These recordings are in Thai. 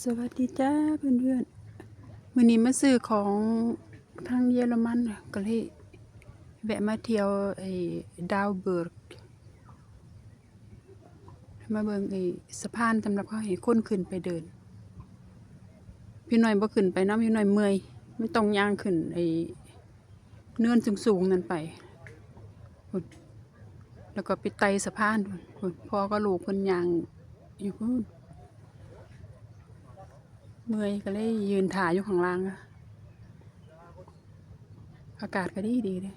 สวัสดีจ้าเพื่อนๆวันนี้มาซื้อของทางเยอรมันก็เลยแวะมาเที่ยวไอ้ดาวเบิร์กมาเบิ่งไอ้สะพานสำหรับเขาให้คนขึ้นไปเดิน พี่หน่อยบ่ขึ้นไปน้ำพี่หน่อยเมื่อยไม่ต้องย่างขึ้นไอ้เนื่อนสูงๆนั่นไปแล้วก็ไปไต่สะพานพุ่นพ่อก็ลูกเพิ่นย่างอยู่พุ่น เมื่อยก็เลยยืนถ่ายอยู่ข้างล่างอะอากาศก็ดีดีเลย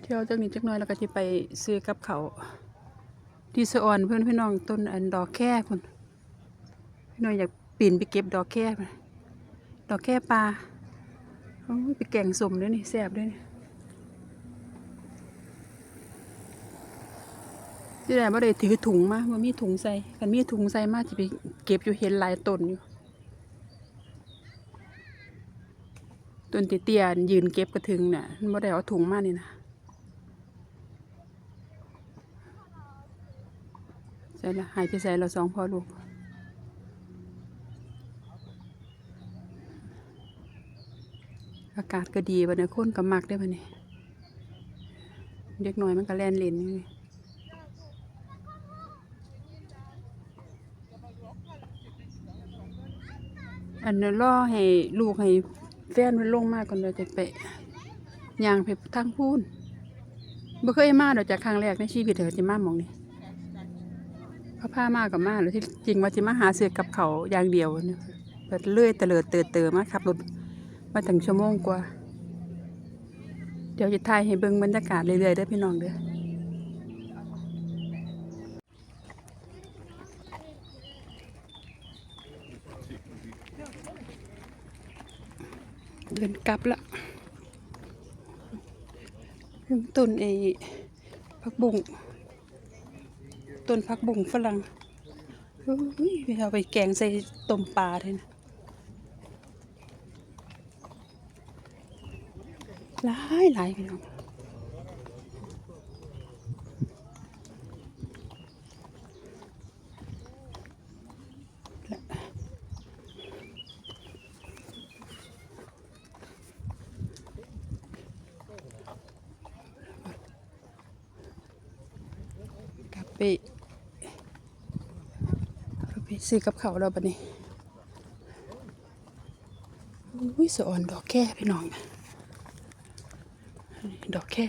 เที่ยวจักนิดจักน่อยแล้วก็จะไปซื้อกับเขาที่สะออนเพื่อนพี่น้องต้นอันดอกแค่คุณพี่น้องอยากปีนไปเก็บดอกแค่ดอกแค่ปลาไปแกงสมด้วยนี่แซ่บด้วยนี่ ที่ไหนบ่ได้ถือถุงมาว่ามีถุงใส่กันมีถุงใส่มาจะไปเก็บอยู่เห็นหลายต้นอยู่ต้นเตี้ยๆยืนเก็บกระถึงเนี่ยมันบ่ได้เอาถุงมานี่นะใส่ละหายไปใส่เราสองพ่อลูกอากาศก็ดีบัดนี้คนก็มักได้อบัดนี้เด็กน้อยมันก็แล่นเล่นนี่ อันนั้นรอให้ลูกให้แฟนมันลงมาก่อนเราจะไปย่างไปทางพูนบ่เคยมาดอกจากครั้งแรกในชีวิตเธอจะมาหมองนี้เขาพามากับมาแล้วที่จริงว่าจะมาหาเสือกับเขาอย่างเดียวเนี่ยเปิดเลื่อยเตลิดเติดเติมมาขับรถมาถึงชั่วโมงกว่า เดี๋ยวจะถ่ายให้เบิ่งบรรยากาศเรื่อยๆเด้พี่น้องเด้อ เดินกลับละต้นไอ้ผักบุ้งต้นผักบุ้งฝรั่งเฮ้ยเอาไปแกงใส่ต้มปลาเลยนะหลายหลายพี่น้อง ไปซื้อกับเขาเราบัดนี้อุ้ยสอ่อนดอกแค่พี่น้องดอกแค่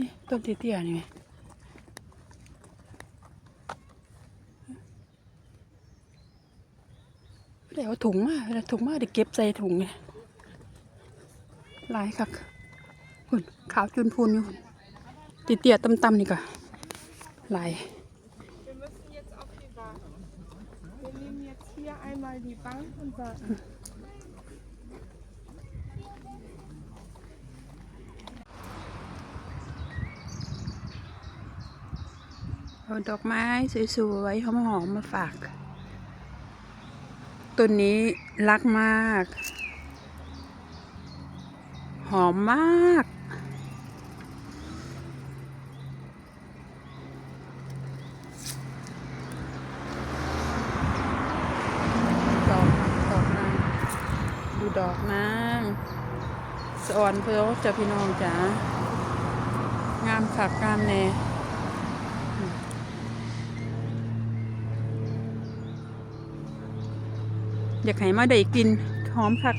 นี่ต้นเตี้ยๆนี่ไหมเดี๋ยวเอาถุงมาเวลาถุงมาเดี๋ยวเก็บใส่ถุงไงหลายคักหุ่นขาวจุนพูนอยู่หุ่นเตี้ยๆต่ำๆนี่ก็ หลาย Wir müssen jetzt auf die warten. Wir nehmen jetzt hier einmal die Bank und warten. เอาดอกไม้สวยๆหอมๆมาฝาก ต้นนี้รักมาก หอมมาก ดอกดอกนาง ดอกนางสอนเพื่อจะพี่น้องจ๋างามขักงามแน่อยากให้มาได้กินหอมคัก